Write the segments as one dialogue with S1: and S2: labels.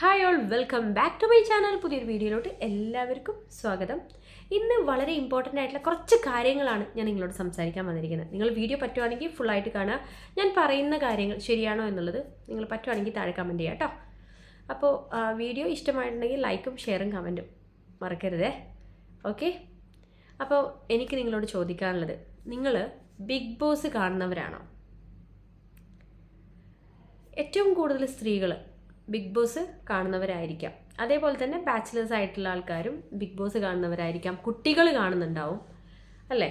S1: Hi all welcome back to my channel പുതിയൊരു വീഡിയോയിലോട്ട് എല്ലാവർക്കും സ്വാഗതം. ഇന്ന് വളരെ ഇമ്പോർട്ടന്റ് ആയിട്ടുള്ള കുറച്ച് കാര്യങ്ങളാണ് ഞാൻ നിങ്ങളോട് സംസാരിക്കാൻ വന്നിരിക്കുന്നത്. നിങ്ങൾ വീഡിയോ പറ്റുവാണെങ്കിൽ ഫുള്ളായിട്ട് കാണുക. ഞാൻ പറയുന്ന കാര്യങ്ങൾ ശരിയാണോ എന്നുള്ളത് നിങ്ങൾ പറ്റുവാണെങ്കിൽ താഴെ കമന്റ് ചെയ്യാം കേട്ടോ. അപ്പോൾ വീഡിയോ ഇഷ്ടമായിട്ടുണ്ടെങ്കിൽ ലൈക്കും ഷെയറും കമന്റും മറക്കരുതേ. ഓക്കെ അപ്പോൾ എനിക്ക് നിങ്ങളോട് ചോദിക്കാനുള്ളത് നിങ്ങൾ ബിഗ് ബോസ് കാണുന്നവരാണോ? ഏറ്റവും കൂടുതൽ സ്ത്രീകൾ ബിഗ് ബോസ് കാണുന്നവരായിരിക്കാം. അതേപോലെ തന്നെ ബാച്ചിലേഴ്സ് ആയിട്ടുള്ള ആൾക്കാരും ബിഗ് ബോസ് കാണുന്നവരായിരിക്കാം. കുട്ടികൾ കാണുന്നുണ്ടാവും. അല്ലേ?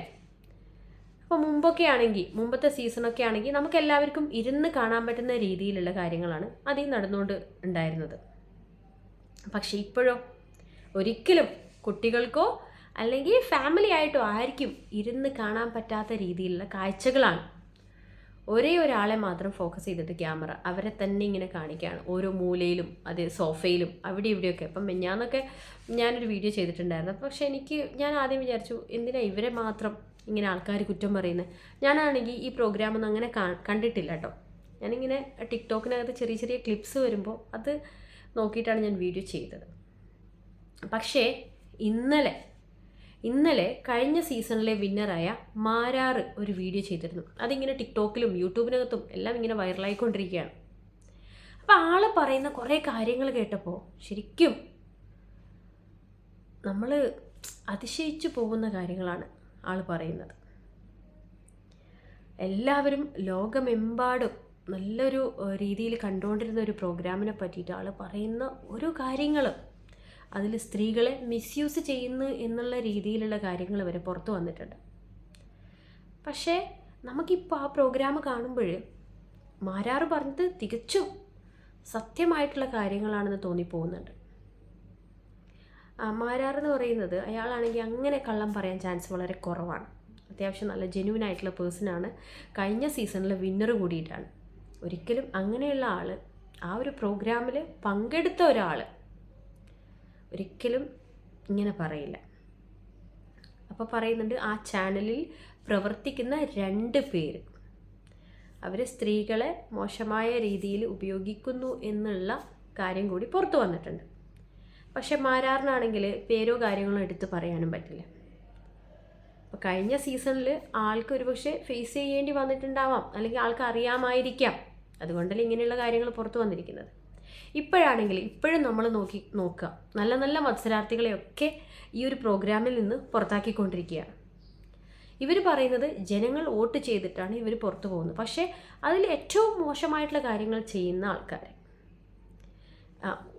S1: അപ്പോൾ മുമ്പൊക്കെ ആണെങ്കിൽ മുമ്പത്തെ സീസണൊക്കെ ആണെങ്കിൽ നമുക്ക് എല്ലാവർക്കും ഇരുന്ന് കാണാൻ പറ്റുന്ന രീതിയിലുള്ള കാര്യങ്ങളാണ് അതിൽ നടന്നുകൊണ്ട് ഉണ്ടായിരുന്നത്. പക്ഷെ ഇപ്പോഴോ? ഒരിക്കലും കുട്ടികൾക്കോ അല്ലെങ്കിൽ ഫാമിലി ആയിട്ടോ ആയിരിക്കും ഇരുന്ന് കാണാൻ പറ്റാത്ത രീതിയിലുള്ള കാഴ്ചകളാണ് ഒരേ ഒരാളെ മാത്രം ഫോക്കസ് ചെയ്തിട്ട് ക്യാമറ അവരെ തന്നെ ഇങ്ങനെ കാണിക്കുകയാണ് ഓരോ മൂലയിലും അത് സോഫയിലും അവിടെ ഇവിടെയൊക്കെ. അപ്പം ഞാനൊക്കെ ഞാനൊരു വീഡിയോ ചെയ്തിട്ടുണ്ടായിരുന്നു. പക്ഷെ എനിക്ക് ഞാൻ ആദ്യം വിചാരിച്ചു എന്തിനാ ഇവരെ മാത്രം ഇങ്ങനെ ആൾക്കാർ കുറ്റം പറയുന്നത് ഞാനാണെങ്കിൽ ഈ പ്രോഗ്രാം ഒന്നും അങ്ങനെ കണ്ടിട്ടില്ല കേട്ടോ ഞാനിങ്ങനെ ടിക്ടോക്കിനകത്ത് ചെറിയ ചെറിയ ക്ലിപ്സ് വരുമ്പോൾ അത് നോക്കിയിട്ടാണ് ഞാൻ വീഡിയോ ചെയ്തത്. പക്ഷേ ഇന്നലെ ഇന്നലെ കഴിഞ്ഞ സീസണിലെ വിന്നറായ മാരാറ് ഒരു വീഡിയോ ചെയ്തിരുന്നു. അതിങ്ങനെ ടിക്ടോക്കിലും യൂട്യൂബിനകത്തും എല്ലാം ഇങ്ങനെ വൈറലായിക്കൊണ്ടിരിക്കുകയാണ്. അപ്പം ആൾ പറയുന്ന കുറേ കാര്യങ്ങൾ കേട്ടപ്പോൾ ശരിക്കും നമ്മൾ അതിശയിച്ചു പോകുന്ന കാര്യങ്ങളാണ് ആൾ പറയുന്നത്. എല്ലാവരും ലോകമെമ്പാടും നല്ലൊരു രീതിയിൽ കണ്ടുകൊണ്ടിരുന്ന ഒരു പ്രോഗ്രാമിനെ പറ്റിയിട്ട് ആൾ പറയുന്ന ഓരോ കാര്യങ്ങളും അതിൽ സ്ത്രീകളെ മിസ്യൂസ് ചെയ്യുന്നു എന്നുള്ള രീതിയിലുള്ള കാര്യങ്ങൾ വരെ പുറത്തു വന്നിട്ടുണ്ട്. പക്ഷേ നമുക്കിപ്പോൾ ആ പ്രോഗ്രാം കാണുമ്പോൾ മാരാറ് പറഞ്ഞത് തികച്ചും സത്യമായിട്ടുള്ള കാര്യങ്ങളാണെന്ന് തോന്നിപ്പോകുന്നുണ്ട്. മാരാർ എന്ന് പറയുന്നത് അയാളാണെങ്കിൽ അങ്ങനെ കള്ളം പറയാൻ ചാൻസ് വളരെ കുറവാണ്. അത്യാവശ്യം നല്ല ജെന്യൂൻ ആയിട്ടുള്ള പേഴ്സണാണ് കഴിഞ്ഞ സീസണിലെ വിന്നർ കൂടിയിട്ടാണ്. ഒരിക്കലും അങ്ങനെയുള്ള ആൾ ആ ഒരു പ്രോഗ്രാമിൽ പങ്കെടുത്ത ഒരാൾ ഒരിക്കലും ഇങ്ങനെ പറയില്ല. അപ്പോൾ പറയുന്നുണ്ട് ആ ചാനലിൽ പ്രവർത്തിക്കുന്ന രണ്ട് പേര്. അവർ സ്ത്രീകളെ മോശമായ രീതിയിൽ ഉപയോഗിക്കുന്നു എന്നുള്ള കാര്യം കൂടി പുറത്തു വന്നിട്ടുണ്ട്. പക്ഷെ മാരാറിനാണെങ്കിൽ പേരോ കാര്യങ്ങളോ എടുത്ത് പറയാനും പറ്റില്ല. അപ്പോൾ കഴിഞ്ഞ സീസണിൽ ആൾക്ക് ഒരുപക്ഷെ ഫേസ് ചെയ്യേണ്ടി വന്നിട്ടുണ്ടാവാം അല്ലെങ്കിൽ ആൾക്ക് അറിയാമായിരിക്കാം. അതുകൊണ്ടല്ലേ ഇങ്ങനെയുള്ള കാര്യങ്ങൾ പുറത്തു വന്നിരിക്കുന്നത്. ഇപ്പോഴാണെങ്കിൽ ഇപ്പോഴും നമ്മൾ നോക്കി നോക്കുക. നല്ല നല്ല മത്സരാർത്ഥികളെയൊക്കെ ഈ ഒരു പ്രോഗ്രാമിൽ നിന്ന് പുറത്താക്കിക്കൊണ്ടിരിക്കുകയാണ് ഇവർ പറയുന്നത് ജനങ്ങൾ വോട്ട് ചെയ്തിട്ടാണ് ഇവർ പുറത്തു പോകുന്നത്. പക്ഷേ അതിൽ ഏറ്റവും മോശമായിട്ടുള്ള കാര്യങ്ങൾ ചെയ്യുന്ന ആൾക്കാർ.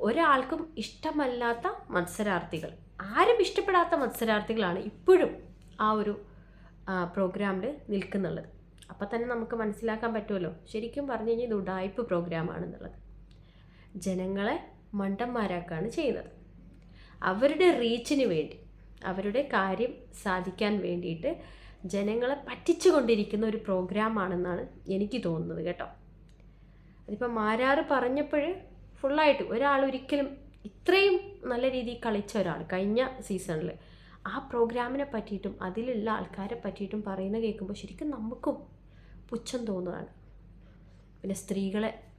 S1: ഒരാൾക്കും ഇഷ്ടമല്ലാത്ത മത്സരാർത്ഥികൾ. ആരും ഇഷ്ടപ്പെടാത്ത മത്സരാർത്ഥികളാണ് ഇപ്പോഴും ആ ഒരു പ്രോഗ്രാമിൽ നിൽക്കുന്നുള്ളത്. അപ്പം തന്നെ നമുക്ക് മനസ്സിലാക്കാൻ പറ്റുമല്ലോ. ശരിക്കും പറഞ്ഞു കഴിഞ്ഞാൽ ഇത് പ്രോഗ്രാം പ്രോഗ്രാമാണെന്നുള്ളത് ജനങ്ങളെ മണ്ടന്മാരാക്കാണ് ചെയ്യുന്നത്. അവരുടെ റീച്ചിന് വേണ്ടി അവരുടെ കാര്യം സാധിക്കാൻ വേണ്ടിയിട്ട് ജനങ്ങളെ പറ്റിച്ചുകൊണ്ടിരിക്കുന്ന ഒരു പ്രോഗ്രാമാണെന്നാണ് എനിക്ക് തോന്നുന്നത് കേട്ടോ. അതിപ്പോൾ മാരാറ് പറഞ്ഞപ്പോൾ ഫുള്ളായിട്ട് ഒരാൾ ഒരിക്കലും ഇത്രയും നല്ല രീതിയിൽ കളിച്ച ഒരാൾ കഴിഞ്ഞ സീസണിൽ ആ പ്രോഗ്രാമിനെ പറ്റിയിട്ടും അതിലുള്ള ആൾക്കാരെ പറ്റിയിട്ടും പറയുന്ന കേൾക്കുമ്പോൾ ശരിക്കും നമുക്കും പുച്ഛം തോന്നുകയാണ്. പിന്നെ സ്ത്രീകളെ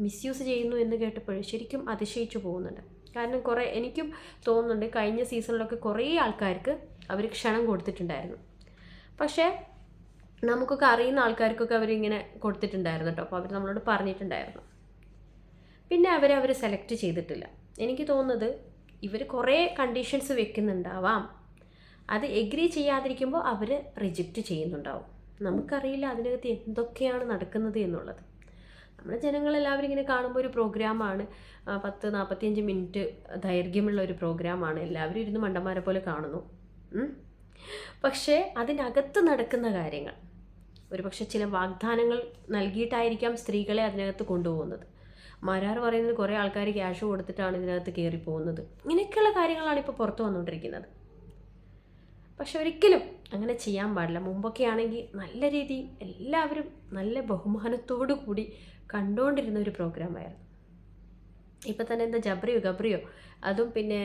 S1: മിസ്യൂസ് ചെയ്യുന്നു എന്ന് കേട്ടപ്പോൾ ശരിക്കും അതിശയിച്ചു പോകുന്നുണ്ട്. കാരണം കുറേ എനിക്കും തോന്നുന്നുണ്ട് കഴിഞ്ഞ സീസണിലൊക്കെ കുറേ ആൾക്കാർക്ക് അവർ ക്ഷണം കൊടുത്തിട്ടുണ്ടായിരുന്നു. പക്ഷേ നമുക്കൊക്കെ അറിയുന്ന ആൾക്കാർക്കൊക്കെ അവരിങ്ങനെ കൊടുത്തിട്ടുണ്ടായിരുന്നു കേട്ടോ. അപ്പോൾ അവർ നമ്മളോട് പറഞ്ഞിട്ടുണ്ടായിരുന്നു. പിന്നെ അവരെ അവർ സെലക്ട് ചെയ്തിട്ടില്ല. എനിക്ക് തോന്നുന്നത് ഇവർ കുറേ കണ്ടീഷൻസ് വെക്കുന്നുണ്ടാവാം. അത് എഗ്രി ചെയ്യാതിരിക്കുമ്പോൾ അവർ റിജക്റ്റ് ചെയ്യുന്നുണ്ടാവും. നമുക്കറിയില്ല അതിനകത്ത് എന്തൊക്കെയാണ് നടക്കുന്നത് എന്നുള്ളത്. നമ്മുടെ ജനങ്ങളെല്ലാവരും ഇങ്ങനെ കാണുമ്പോൾ ഒരു പ്രോഗ്രാമാണ്. പത്ത് നാൽപ്പത്തിയഞ്ച് മിനിറ്റ് ദൈർഘ്യമുള്ള ഒരു പ്രോഗ്രാമാണ്. എല്ലാവരും ഇരുന്ന് മണ്ടന്മാരെ പോലെ കാണുന്നു. പക്ഷേ അതിനകത്ത് നടക്കുന്ന കാര്യങ്ങൾ ഒരുപക്ഷെ ചില വാഗ്ദാനങ്ങൾ നൽകിയിട്ടായിരിക്കാം സ്ത്രീകളെ അതിനകത്ത് കൊണ്ടുപോകുന്നത്. മാരാർ പറയുന്നത് കുറേ ആൾക്കാർ ക്യാഷ് കൊടുത്തിട്ടാണ് ഇതിനകത്ത് കയറി പോകുന്നത് ഇങ്ങനെയൊക്കെയുള്ള കാര്യങ്ങളാണ് ഇപ്പോൾ പുറത്തു വന്നുകൊണ്ടിരിക്കുന്നത്. പക്ഷെ ഒരിക്കലും അങ്ങനെ ചെയ്യാൻ പാടില്ല. മുമ്പൊക്കെ ആണെങ്കിൽ നല്ല രീതിയിൽ എല്ലാവരും നല്ല ബഹുമാനത്തോടു കൂടി കണ്ടുകൊണ്ടിരുന്ന ഒരു പ്രോഗ്രാമായിരുന്നു ഇപ്പം തന്നെ എന്താ ജബ്രിയോ ഗബ്രിയോ അതും പിന്നെ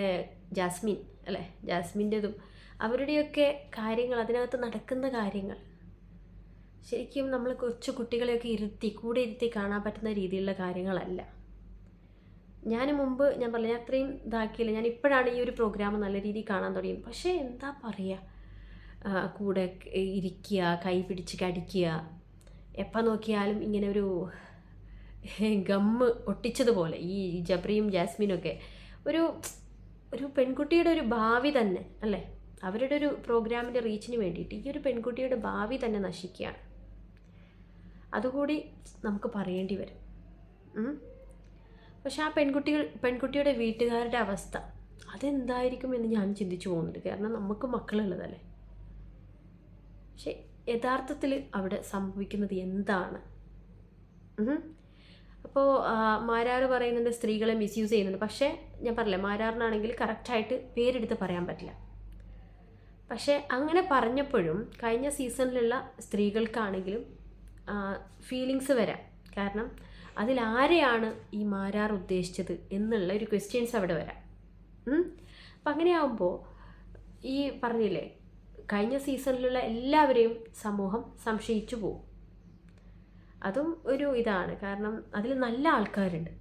S1: ജാസ്മിൻ അല്ലേ? ജാസ്മിന്റെതും അവരുടെയൊക്കെ കാര്യങ്ങൾ അതിനകത്ത് നടക്കുന്ന കാര്യങ്ങൾ. ശരിക്കും നമ്മൾ കൊച്ചു കുട്ടികളെയൊക്കെ ഇരുത്തി കൂടെ ഇരുത്തി കാണാൻ പറ്റുന്ന രീതിയിലുള്ള കാര്യങ്ങളല്ല. ഞാൻ മുമ്പ് ഞാൻ പറഞ്ഞില്ല ഞാൻ അത്രയും ഇതാക്കിയില്ല. ഞാൻ ഇപ്പോഴാണ് ഈ ഒരു പ്രോഗ്രാം നല്ല രീതിയിൽ കാണാൻ തുടങ്ങിയത്. പക്ഷേ എന്താ പറയുക കൂടെ ഇരിക്കുക കൈ പിടിച്ച് കടിക്കുക എപ്പോൾ നോക്കിയാലും ഇങ്ങനെ ഒരു ഗമ്മ് ഒട്ടിച്ചതുപോലെ ഈ ജബ്രിയും ജാസ്മിനും ഒക്കെ. ഒരു ഒരു പെൺകുട്ടിയുടെ ഒരു ഭാവി തന്നെ അല്ലേ? അവരുടെ ഒരു പ്രോഗ്രാമിന്റെ റീച്ചിന് വേണ്ടിയിട്ട് ഈ ഒരു പെൺകുട്ടിയുടെ ഭാവി തന്നെ നശിക്കുകയാണ്. അതുകൂടി നമുക്ക് പറയേണ്ടി വരും. പക്ഷെ ആ പെൺകുട്ടികൾ പെൺകുട്ടിയുടെ വീട്ടുകാരുടെ അവസ്ഥ അതെന്തായിരിക്കും എന്ന് ഞാൻ ചിന്തിച്ചു പോകുന്നുണ്ട്. കാരണം നമുക്ക് മക്കളുള്ളതല്ലേ? പക്ഷെ യഥാർത്ഥത്തിൽ അവിടെ സംഭവിക്കുന്നത് എന്താണ്? അപ്പോൾ മാരാർ പറയുന്നുണ്ട് സ്ത്രീകളെ മിസ്യൂസ് ചെയ്യുന്നുണ്ട്. പക്ഷേ ഞാൻ പറഞ്ഞില്ലേ മാരാറിനാണെങ്കിൽ കറക്റ്റായിട്ട് പേരെടുത്ത് പറയാൻ പറ്റില്ല. പക്ഷേ അങ്ങനെ പറഞ്ഞപ്പോഴും കഴിഞ്ഞ സീസണിലുള്ള സ്ത്രീകൾക്കാണെങ്കിലും ഫീലിങ്സ് വരാം. കാരണം അതിലാരെയാണ് ഈ മാരാർ ഉദ്ദേശിച്ചത് എന്നുള്ള ഒരു ക്വസ്റ്റ്യൻസ് അവിടെ വരാം. അപ്പം അങ്ങനെയാവുമ്പോൾ ഈ പറഞ്ഞില്ലേ കഴിഞ്ഞ സീസണിലുള്ള എല്ലാവരെയും സമൂഹം സംശയിച്ചു പോകും. അതും ഒരു ഇതാണ്. കാരണം അതിൽ നല്ല ആൾക്കാരുണ്ട്.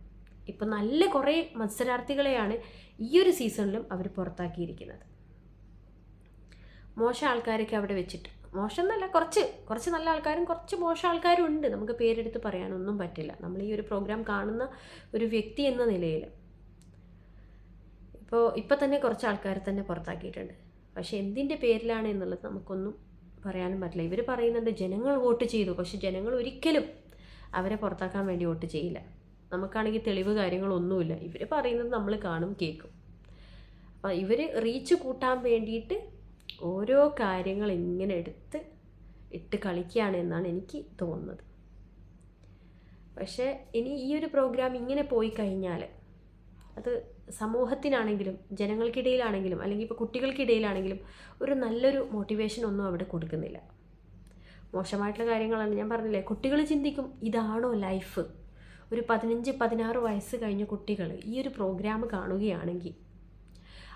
S1: ഇപ്പം നല്ല കുറേ മത്സരാർത്ഥികളെയാണ് ഈ ഒരു സീസണിലും അവർ പുറത്താക്കിയിരിക്കുന്നത്. മോശം ആൾക്കാരൊക്കെ അവിടെ വെച്ചിട്ട്. മോശം എന്നല്ല കുറച്ച് കുറച്ച് നല്ല ആൾക്കാരും കുറച്ച് മോശം ആൾക്കാരും ഉണ്ട് നമുക്ക് പേരെടുത്ത് പറയാനൊന്നും പറ്റില്ല. നമ്മൾ ഈ ഒരു പ്രോഗ്രാം കാണുന്ന ഒരു വ്യക്തി എന്ന നിലയിൽ. ഇപ്പോൾ ഇപ്പം തന്നെ കുറച്ച് ആൾക്കാരെ തന്നെ പുറത്താക്കിയിട്ടുണ്ട്. പക്ഷേ എന്തിന്റെ പേരിലാണ് എന്നുള്ളത് നമുക്കൊന്നും പറയാനും പറ്റില്ല. ഇവർ പറയുന്നുണ്ട് ജനങ്ങൾ വോട്ട് ചെയ്തു. പക്ഷെ ജനങ്ങൾ ഒരിക്കലും അവരെ പുറത്താക്കാൻ വേണ്ടി വോട്ട് ചെയ്യില്ല. നമുക്കാണെങ്കിൽ തെളിവ് കാര്യങ്ങളൊന്നുമില്ല. ഇവർ പറയുന്നത് നമ്മൾ കാണും കേൾക്കും. അപ്പോൾ ഇവർ റീച്ച് കൂട്ടാൻ വേണ്ടിയിട്ട് ഓരോ കാര്യങ്ങൾ ഇങ്ങനെ എടുത്ത് ഇട്ട് കളിക്കുകയാണ് എന്നാണ് എനിക്ക് തോന്നുന്നത്. പക്ഷേ ഇനി ഈ ഒരു പ്രോഗ്രാം ഇങ്ങനെ പോയി കഴിഞ്ഞാൽ അത് സമൂഹത്തിനാണെങ്കിലും ജനങ്ങൾക്കിടയിലാണെങ്കിലും അല്ലെങ്കിൽ ഇപ്പോൾ കുട്ടികൾക്കിടയിലാണെങ്കിലും ഒരു നല്ലൊരു മോട്ടിവേഷൻ ഒന്നും അവിടെ കൊടുക്കുന്നില്ല. മോശമായിട്ടുള്ള കാര്യങ്ങളാണ് ഞാൻ പറഞ്ഞില്ലേ കുട്ടികൾ ചിന്തിക്കും ഇതാണോ ലൈഫ് ഒരു പതിനഞ്ച് പതിനാറ് വയസ്സ് കഴിഞ്ഞ കുട്ടികൾ ഈ ഒരു പ്രോഗ്രാം കാണുകയാണെങ്കിൽ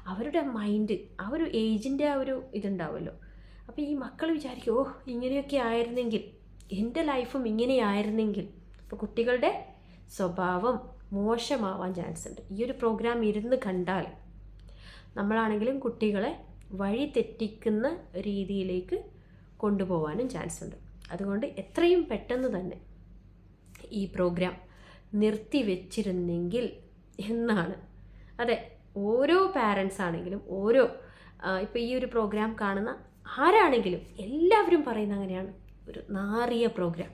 S1: അവരുടെ മൈൻഡ് ആ ഒരു ഏജിന്റെ ആ ഒരു ഇതുണ്ടാവുമല്ലോ അപ്പോൾ ഈ മക്കൾ വിചാരിക്കും ഓ ഇങ്ങനെയൊക്കെ ആയിരുന്നെങ്കിൽ എന്റെ ലൈഫും ഇങ്ങനെയായിരുന്നെങ്കിൽ അപ്പോൾ കുട്ടികളുടെ സ്വഭാവം മോശമാവാൻ ചാൻസ് ഉണ്ട്. ഈ ഒരു പ്രോഗ്രാം ഇരുന്ന് കണ്ടാൽ നമ്മളാണെങ്കിലും കുട്ടികളെ വഴി തെറ്റിക്കുന്ന രീതിയിലേക്ക് കൊണ്ടുപോകാനും ചാൻസ് ഉണ്ട്. അതുകൊണ്ട് എത്രയും പെട്ടെന്ന് തന്നെ ഈ പ്രോഗ്രാം നിർത്തിവെച്ചിരുന്നെങ്കിൽ എന്നാണ്. അതെ ഓരോ പാരൻസ് ആണെങ്കിലും ഓരോ ഇപ്പോൾ ഈ ഒരു പ്രോഗ്രാം കാണുന്ന ആരാണെങ്കിലും എല്ലാവരും പറയുന്ന അങ്ങനെയാണ്. ഒരു നാറിയ പ്രോഗ്രാം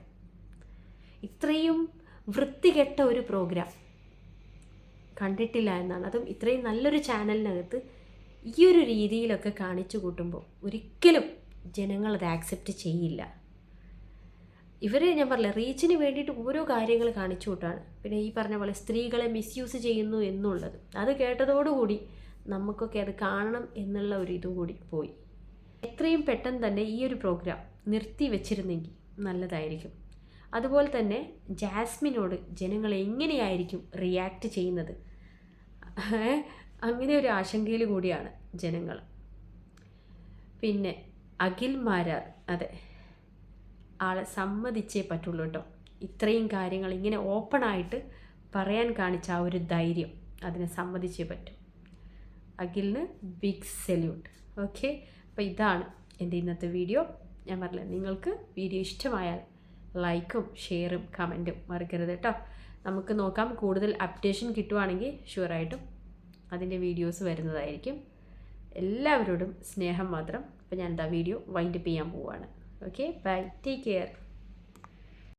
S1: ഇത്രയും വൃത്തികെട്ട ഒരു പ്രോഗ്രാം കണ്ടിട്ടില്ല എന്നാണ്. അതും ഇത്രയും നല്ലൊരു ചാനലിനകത്ത് ഈ ഒരു രീതിയിലൊക്കെ കാണിച്ചു കൂട്ടുമ്പോൾ ഒരിക്കലും ജനങ്ങൾ അത് ആക്സെപ്റ്റ് ചെയ്യില്ല. ഇവർ ഞാൻ പറഞ്ഞില്ല റീച്ചിന് വേണ്ടിയിട്ട് ഓരോ കാര്യങ്ങൾ കാണിച്ചു കൂട്ടാണ്. പിന്നെ ഈ പറഞ്ഞ പോലെ സ്ത്രീകളെ മിസ്യൂസ് ചെയ്യുന്നു എന്നുള്ളത്. അത് കേട്ടതോടുകൂടി നമുക്കൊക്കെ അത് കാണണം എന്നുള്ള ഒരു ഇതും കൂടി പോയി. എത്രയും പെട്ടെന്ന് തന്നെ ഈ ഒരു പ്രോഗ്രാം നിർത്തി വെച്ചിരുന്നെങ്കിൽ നല്ലതായിരിക്കും. അതുപോലെ തന്നെ ജാസ്മിനോട് ജനങ്ങൾ എങ്ങനെയായിരിക്കും റിയാക്ട് ചെയ്യുന്നത്? അങ്ങനെ ഒരു ആശങ്കയിൽ കൂടിയാണ് ജനങ്ങൾ. പിന്നെ അഖിൽ മാരാർ അതെ. ആളെ സമ്മതിച്ചേ പറ്റുള്ളൂ കേട്ടോ. ഇത്രയും കാര്യങ്ങൾ ഇങ്ങനെ ഓപ്പണായിട്ട് പറയാൻ കാണിച്ച ആ ഒരു ധൈര്യം അതിനെ സമ്മതിച്ചേ പറ്റും. അഖിലിന് ബിഗ് സെല്യൂട്ട് ഓക്കെ അപ്പോൾ ഇതാണ് എന്റെ ഇന്നത്തെ വീഡിയോ ഞാൻ പറഞ്ഞില്ല നിങ്ങൾക്ക് വീഡിയോ ഇഷ്ടമായാൽ ലൈക്കും ഷെയറും കമന്റും മറക്കരുത് കേട്ടോ. നമുക്ക് നോക്കാം കൂടുതൽ അപ്ഡേഷൻ കിട്ടുവാണെങ്കിൽ ഷുവറായിട്ടും അതിന്റെ വീഡിയോസ് വരുന്നതായിരിക്കും. എല്ലാവരോടും സ്നേഹം മാത്രം. അപ്പോൾ ഞാൻ എന്താ വീഡിയോ വൈൻഡപ്പ് ചെയ്യാൻ പോവുകയാണ് okay bye. Take care.